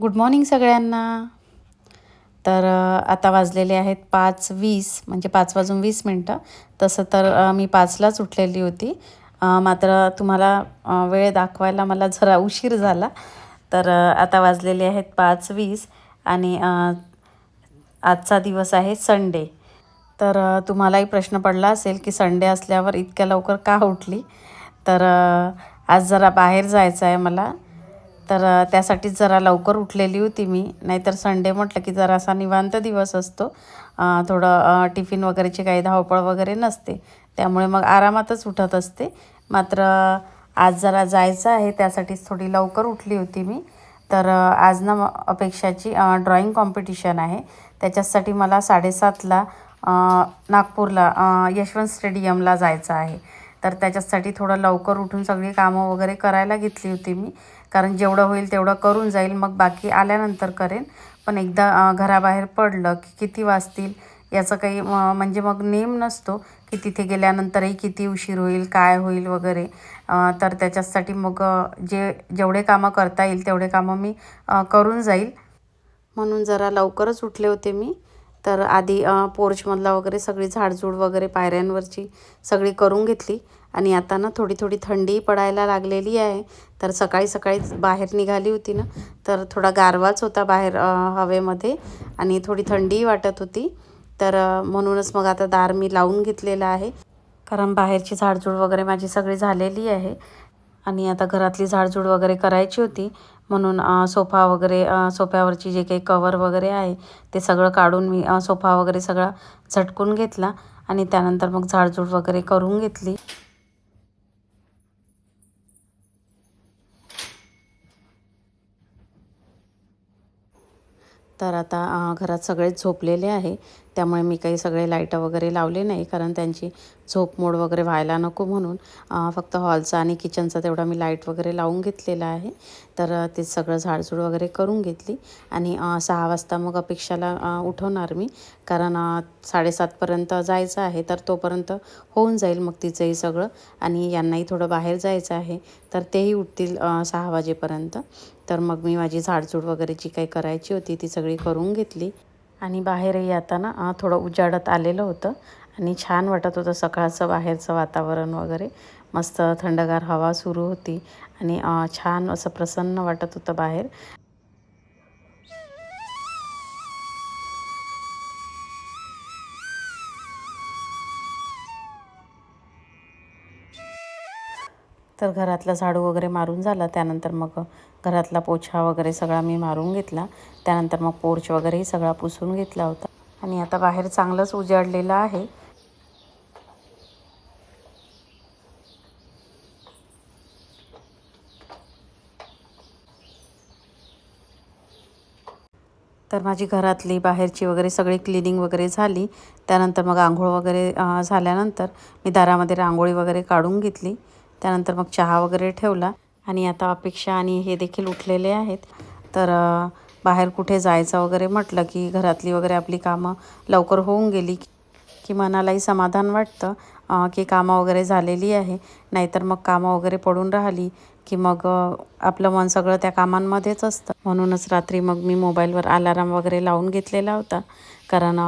Good morning सगळ्यांना. तर आता वाजलेले आहेत पाच वीस म्हणजे पाच वाजून वीस मिनटं. तसं तर मी पाचलाच उठलेली होती. मात्र तुम्हाला वेळ दाखवायला मला जरा उशीर झाला. तर आता वाजलेले आहेत पाच वीस आणि आजचा दिवस आहे संडे. तर तुम्हालाही प्रश्न पडला असेल की संडे असल्यावर इतक्या लवकर का उठली? तर आज जरा बाहेर जायचं आहे मला. तर त्यासाठीच जरा लवकर उठलेली होती मी. नाहीतर संडे म्हटलं की जरा असा निवांत दिवस असतो. थोडं टिफिन वगैरेची काही धावपळ वगैरे नसते. त्यामुळे मग आरामातच उठत असते. मात्र आज जरा जायचं आहे त्यासाठीच थोडी लवकर उठली होती मी. तर आज ना अपेक्षाची ड्रॉइंग कॉम्पिटिशन आहे. त्याच्यासाठी मला साडेसातला नागपूरला यशवंत स्टेडियमला जायचं आहे. तर त्याच्यासाठी थोडं लवकर उठून सगळी कामं वगैरे करायला घेतली होती मी. कारण जेवढं होईल तेवढं करून जाईल मग बाकी आल्यानंतर करेन. पण एकदा घराबाहेर पडलं की किती वाजतील याचं काही म्हणजे मग नेम नसतो की तिथे गेल्यानंतरही किती उशीर होईल काय होईल वगैरे. तर त्याच्यासाठी मग जे जेवढे कामं करता येईल तेवढे कामं मी करून जाईल. म्हणून जरा लवकरच उठले होते मी. तर आधी पोर्चमधला वगैरे सगळी झाडझूड वगैरे पायऱ्यांवरची सगळी करून घेतली. आणि आता ना थोडी थोडी थंडी पडायला लागलेली आहे. तर सकाळी सकाळीच बाहेर निघाली होती ना तर थोडा गारवाच होता बाहेर हवेमध्ये आणि थोडी थंडीही वाटत होती. तर म्हणूनच मग आता दार मी लावून घेतलेलं आहे. कारण बाहेरची झाडझूड वगैरे माझी सगळी झालेली आहे आणि आता घरातली झाडझूड वगैरे करायची होती. म्हणून सोफा वगैरे सोफ्यावरची जे काही कवर वगैरे आहे ते सगळं काढून मी सोफा वगैरे सगळा झटकून घेतला आणि त्यानंतर मग झाडझूड वगैरे करून घेतली. तर आता घरात सगळेच झोपलेले आहे. त्यामुळे मी काही सगळे लाईटं वगैरे लावले नाही कारण त्यांची झोप मोड वगैरे व्हायला नको म्हणून फक्त हॉलचा आणि किचनचा तेवढा मी लाइट वगैरे लावून घेतलेला आहे. तर ते सगळं झाडझूड वगैरे करून घेतली आणि सहा वाजता मग अपेक्षाला उठवणार मी कारण साडेसातपर्यंत जायचं आहे तर तोपर्यंत होऊन जाईल मग तिचंही सगळं आणि यांनाही थोडं बाहेर जायचं आहे तर तेही उठतील सहा वाजेपर्यंत. तर मग मी माझी झाडझूड वगैरे जी काही करायची होती ती सगळी करून घेतली. आणि बाहेरही आता ना थोडं उजाडत आलेलं होतं. आणि छान वाटत होतं सकाळचं बाहेरचं वातावरण वगैरे. मस्त थंडगार हवा सुरू होती. आणि छान असं प्रसन्न वाटत होतं बाहेर. तर घरातला झाडू वगैरे मारून झाला. त्यानंतर मग घरातला पोछा वगैरे सगळा मी मारून घेतला. त्यानंतर मग पोर्च वगैरेही सगळा पुसून घेतला होता. आणि आता बाहेर चांगलंच उजाडलेलं आहे. तर माझी घरातली बाहेरची वगैरे सगळी क्लिनिंग वगैरे झाली. त्यानंतर मग आंघोळ वगैरे झाल्यानंतर मी दारामध्ये रांगोळी वगैरे काढून घेतली. त्यानंतर मग चहा वगैरे ठेवला. आणि आता अपेक्षा आणि हे देखील उठलेले आहेत. तर बाहेर कुठे जायचं वगैरे म्हटलं की घरातली वगैरे आपली कामं लवकर होऊन गेली की मनालाही समाधान वाटतं की कामं वगैरे झालेली आहे. नाहीतर मग कामं वगैरे पडून राहिली की मग आपलं मन सगळं त्या कामांमध्येच असतं. म्हणूनच रात्री मग मी मोबाईलवर अलाराम वगैरे लावून घेतलेला होता. कारण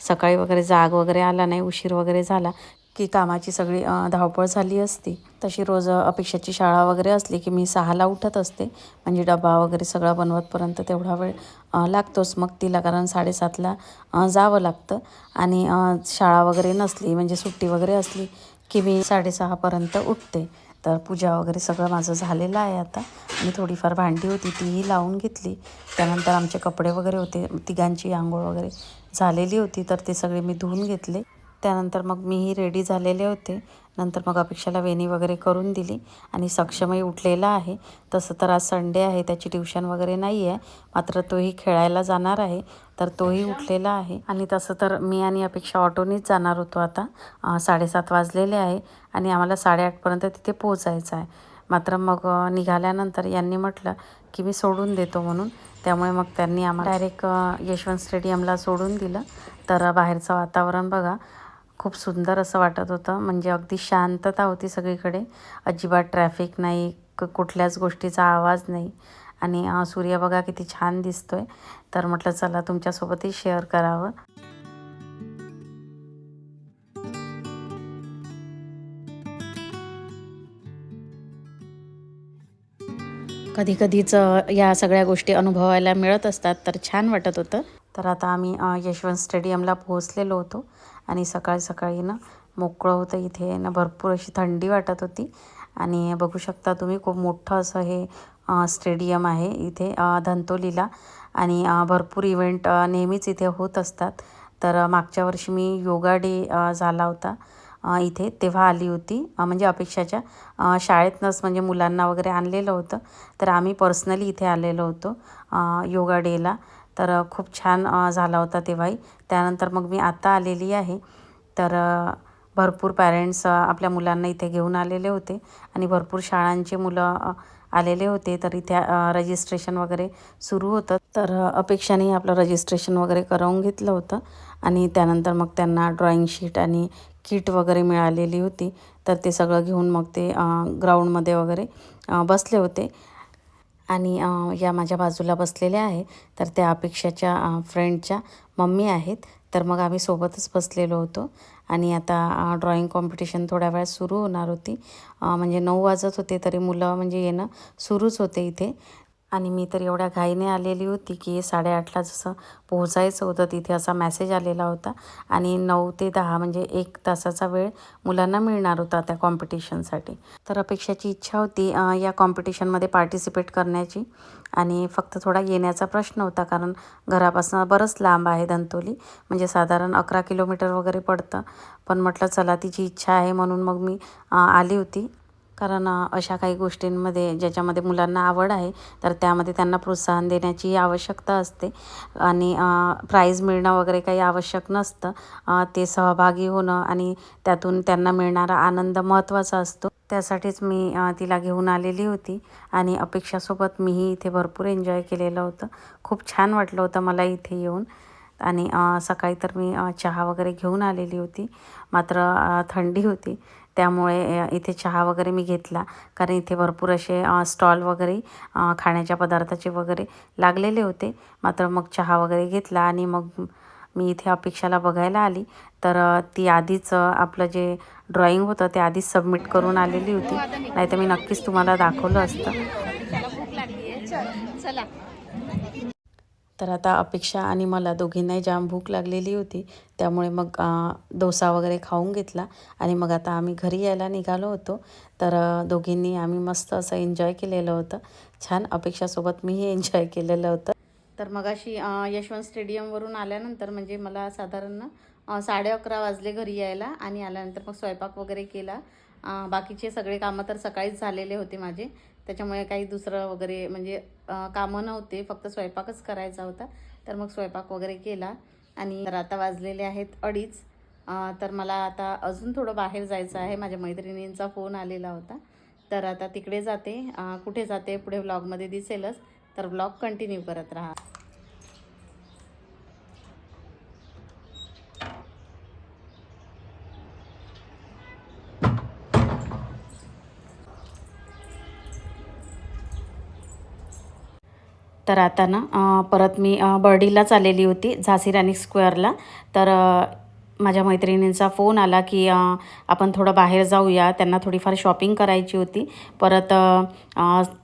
सकाळी वगैरे जाग वगैरे आला नाही उशीर वगैरे झाला. की कामाची सगळी धावपळ झाली असती. तशी रोज अपेक्षाची शाळा वगैरे असली की मी सहाला उठत असते. म्हणजे डबा वगैरे सगळा बनवतपर्यंत तेवढा वेळ लागतोच. मग तिला कारण साडेसातला जावं लागतं. आणि शाळा वगैरे नसली म्हणजे सुट्टी वगैरे असली की मी साडेसहापर्यंत उठते. तर पूजा वगैरे सगळं माझं झालेलं आहे आता. मी थोडीफार भांडी होती तीही लावून घेतली. त्यानंतर आमचे कपडे वगैरे होते. तिघांची आंघोळ वगैरे झालेली होती. तर ते सगळे मी धुवून घेतले. त्यानंतर मग मीही रेडी झालेले होते. नंतर मग अपेक्षाला वेणी वगैरे करून दिली. आणि सक्षमही उठलेला आहे. तसं तर आज संडे आहे. त्याची ट्युशन वगैरे नाही आहे. मात्र तोही खेळायला जाणार आहे. तर तोही उठलेला आहे. आणि तसं तर मी आणि अपेक्षा ऑटोनीच जाणार होतो आता. साडेसात वाजलेले आहे. आणि आम्हाला साडेआठपर्यंत तिथे पोहोचायचं आहे. मात्र मग निघाल्यानंतर यांनी म्हटलं की मी सोडून देतो म्हणून. त्यामुळे मग त्यांनी आम्हाला डायरेक्ट यशवंत स्टेडियमला सोडून दिलं. तर बाहेरचं वातावरण बघा. खूप सुंदर असं वाटत होतं. म्हणजे अगदी शांतता होती सगळीकडे. अजिबात ट्रॅफिक नाही क कुठल्याच गोष्टीचा आवाज नाही. आणि सूर्य बघा किती छान दिसतोय. तर म्हटलं चला तुमच्यासोबतही शेअर करावं. कधी कधीच या सगळ्या गोष्टी अनुभवायला मिळत असतात तर छान वाटत होतं. तर आता आम्ही यशवंत स्टेडियमला पोहोचलेलो होतो. आणि सकाळी सकाळी ना मोकळं होतं. इथे ना भरपूर अशी थंडी वाटत होती. आणि बघू शकता तुम्ही खूप मोठं असं हे स्टेडियम आहे इथे धंतोलीला. आणि भरपूर इव्हेंट नेहमीच इथे होत असतात. तर मागच्या वर्षी मी योगा डे झाला होता. इथे तेव्हा आली होती. म्हणजे अपेक्षाच्या शाळेतनंच म्हणजे मुलांना वगैरे आणलेलं होतं. तर आम्ही पर्सनली इथे आलेलो होतो योगा डेला. तर खूप छान झाला होता तेव्हाही त्यानंतर मग मी आता आलेली आहे. तर भरपूर पॅरेंट्स आपल्या मुलांना इथे घेऊन आलेले होते आणि भरपूर शाळांचे मुलं आलेले होते. तर इथे रजिस्ट्रेशन वगैरे सुरू होतं. तर अपेक्षाने आपलं रजिस्ट्रेशन वगैरे करवून घेतलं होतं आणि त्यानंतर मग त्यांना ड्रॉइंग शीट आणि किट वगैरे मिळालेली होती. तर ते सगळं घेऊन मग ते ग्राउंडमध्ये वगैरे बसले होते. आणि या माझ्या बाजूला बसलेल्या आहे. तर त्या अपेक्षाच्या फ्रेंडच्या मम्मी आहेत. तर मग आम्ही सोबतच बसलेलो होतो. आणि आता ड्रॉइंग कॉम्पिटिशन थोड्या वेळात सुरू होणार होती. म्हणजे नऊ वाजत होते तरी मुलं म्हणजे येणं सुरूच होते इथे. आणि मी तर एवढ्या घाईने आलेली होती की साडेआठला जसं पोहोचायचं होतं तिथे असा मॅसेज आलेला होता. आणि नऊ ते दहा म्हणजे एक तासाचा वेळ मुलांना मिळणार होता त्या कॉम्पिटिशनसाठी तर अपेक्षाची इच्छा होती या कॉम्पिटिशनमध्ये पार्टिसिपेट करण्याची. आणि फक्त थोडा येण्याचा प्रश्न होता कारण घरापासून बरंच लांब आहे धंतोली म्हणजे साधारण अकरा किलोमीटर वगैरे पडतं. पण म्हटलं चला तिची इच्छा आहे म्हणून मग मी आली होती. कारण अशा काही गोष्टींमध्ये ज्याच्यामध्ये मुलांना आवड आहे तर त्यामध्ये त्यांना प्रोत्साहन देण्याची आवश्यकता असते. आणि प्राईज मिळणं वगैरे काही आवश्यक नसतं. ते सहभागी होणं आणि त्यातून त्यांना मिळणारा आनंद महत्त्वाचा असतो. त्यासाठीच मी तिला घेऊन आलेली होती आणि अपेक्षासोबत मीही इथे भरपूर एन्जॉय केलेलं होतं. खूप छान वाटलं होतं मला इथे येऊन. आणि सकाळी तर मी चहा वगैरे घेऊन आलेली होती. मात्र थंडी होती. त्यामुळे इथे चहा वगैरे मी घेतला. कारण इथे भरपूर असे स्टॉल वगैरे खाण्याच्या पदार्थाचे वगैरे लागलेले होते. मात्र मग चहा वगैरे घेतला आणि मग मी इथे अपेक्षाला बघायला आली. तर ती आधीच आपलं जे ड्रॉइंग होतं ते आधीच सबमिट करून आलेली होती. नाहीतर मी नक्कीच तुम्हाला दाखवलं असतं. तर आता अपेक्षा आणि मला दोघींनाही जाम भूक लागलेली होती. त्यामुळे मग डोसा वगैरे खाऊन घेतला आणि मग आता आम्ही घरी यायला निघालो होतो. तर दोघींनी आम्ही मस्त असं एन्जॉय केलेलं होतं. छान अपेक्षासोबत मीही एन्जॉय केलेलं होतं. तर मग अशी यशवंत स्टेडियमवरून आल्यानंतर म्हणजे मला साधारण साडे अकरा वाजले घरी यायला आणि आल्यानंतर मग स्वयंपाक वगैरे केला. बाकीचे सगळे कामं तर सकाळीच झालेले होते माझे. त्याच्यामुळे काही दुसरं वगैरे म्हणजे कामं नव्हते. फक्त स्वयंपाकच करायचा होता. तर मग स्वयंपाक वगैरे केला आणि तर आता वाजलेले आहेत अडीच. तर मला आता अजून थोडं बाहेर जायचं आहे. माझ्या मैत्रिणींचा फोन आलेला होता. तर आता तिकडे जाते. कुठे जाते पुढे व्लॉगमध्ये दिसेलच. तर व्लॉग कंटिन्यू करत राहा. तर आता ना परत मी बर्डीलाच आलेली होती झाशी राणी स्क्वेअरला. तर माझ्या मैत्रिणींचा फोन आला की आपण थोडं बाहेर जाऊया. त्यांना थोडीफार शॉपिंग करायची होती. परत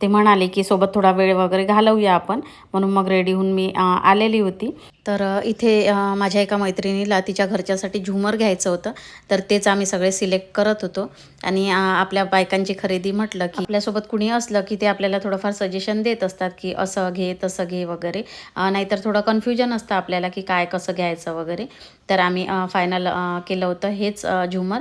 ते म्हणाले की सोबत थोडा वेळ वगैरे घालवूया आपण. म्हणून मग रेडी होऊन मी आलेली होती. तर इथे माझ्या एका मैत्रिणीला तिच्या घरच्यासाठी झुमर घ्यायचं होतं. तर तेच आम्ही सगळे सिलेक्ट करत होतो. आणि आपल्या बायकांची खरेदी म्हटलं की आपल्यासोबत कुणी असलं की ते आपल्याला थोडंफार सजेशन देत असतात की असं घे तसं घे वगैरे. नाहीतर थोडं कन्फ्युजन असतं आपल्याला की काय कसं घ्यायचं वगैरे. तर आम्ही फाय फायनल केलं होतं हेच झुमर.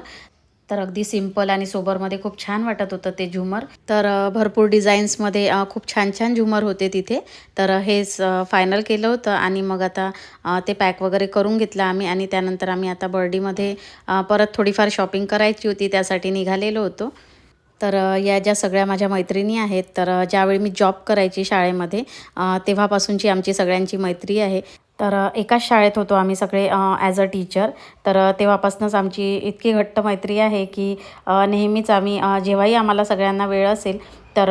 तर अगदी सिंपल आणि सोबरमध्ये खूप छान वाटत होतं ते झुमर. तर भरपूर डिझाईन्समध्ये खूप छान छान झुमर होते तिथे. तर हेच फायनल केलं होतं आणि मग आता ते पॅक वगैरे करून घेतलं आम्ही आणि त्यानंतर आम्ही आता बर्डीमध्ये परत थोडीफार शॉपिंग करायची होती त्यासाठी निघालेलो होतो. तर या ज्या सगळ्या माझ्या मैत्रिणी आहेत तर ज्यावेळी मी जॉब करायची शाळेमध्ये तेव्हापासूनची आमची सगळ्यांची मैत्री आहे. तर एकाच शाळेत होतो आम्ही सगळे ॲज अ टीचर तर तेव्हापासूनच आमची इतकी घट्ट मैत्री आहे की नेहमीच आम्ही जेव्हाही आम्हाला सगळ्यांना वेळ असेल तर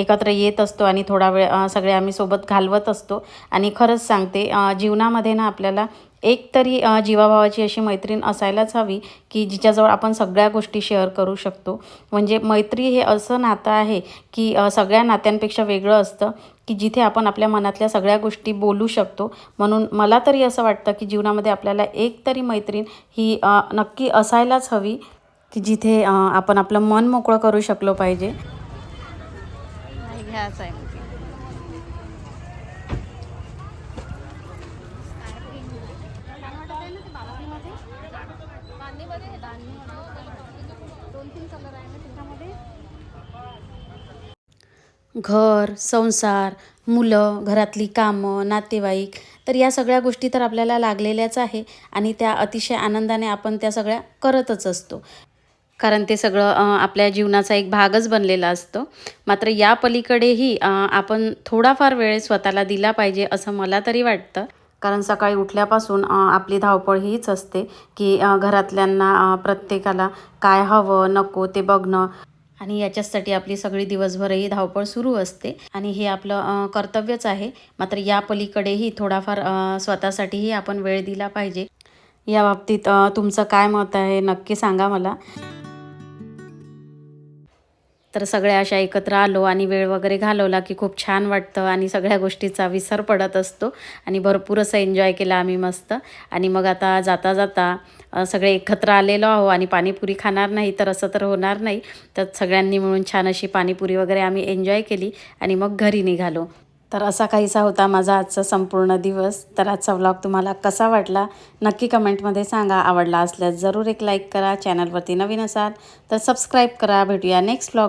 एकत्र येत असतो आणि थोडा वेळ सगळे आम्ही सोबत घालवत असतो. आणि खरंच सांगते जीवनामध्ये ना आपल्याला एक तरी जीवाभावाची अशी मैत्रीण असायलाच हवी की जिच्याजवळ आपण सगळ्या गोष्टी शेअर करू शकतो. म्हणजे मैत्री हे असं नातं आहे की सगळ्या नात्यांपेक्षा वेगळं असतं. की जिथे आपण आपल्या मनातल्या सगळ्या गोष्टी बोलू शकतो. म्हणून मला तरी असं वाटतं की जीवनामध्ये आपल्याला एक तरी मैत्रीण ही नक्की असायलाच हवी की जिथे आपण आपलं मन मोकळं करू शकलो पाहिजे. नाही घ्यायचं आहे. घर संसार मुलं घरातली कामं नातेवाईक तर या सगळ्या गोष्टी तर आपल्याला लागलेल्याच आहे आणि त्या अतिशय आनंदाने आपण त्या सगळ्या करतच असतो. कारण ते सगळं आपल्या जीवनाचा एक भागच बनलेला असतो. मात्र या पलीकडेही आपण थोडाफार वेळ स्वतःला दिला पाहिजे असं मला तरी वाटतं. कारण सकाळी उठल्यापासून आपली धावपळ हीच असते की घरातल्यांना प्रत्येकाला काय हवं नको ते बघणं. आणि याच्याचसाठी आपली सगळी दिवसभरही धावपळ सुरू असते. आणि हे आपलं कर्तव्यच आहे. मात्र या पलीकडेही थोडाफार स्वतःसाठीही आपण वेळ दिला पाहिजे. या बाबतीत तुमचं काय मत आहे नक्की सांगा मला. तर सगळ्या अशा एकत्र आलो आणि वेळ वगैरे घालवला की खूप छान वाटतं आणि सगळ्या गोष्टीचा विसर पडत असतो. आणि भरपूर असं एन्जॉय केलं आम्ही मस्त. आणि मग आता जाता जाता सगळे एकत्र आलेलो आहो आणि पाणीपुरी खाणार नाही तर असं तर होणार नाही. तर सगळ्यांनी मिळून छान अशी पाणीपुरी वगैरे आम्ही एन्जॉय केली आणि मग घरी निघालो. तर असा काहीसा होता माझा आजचा संपूर्ण दिवस. तर आजचा व्लॉग तुम्हाला कसा वाटला? नक्की कमेंटमध्ये सांगा. आवडला असल्यास जरूर एक लाईक करा. चॅनलवरती नवीन असाल तर सबस्क्राईब करा. भेटूया नेक्स्ट व्लॉग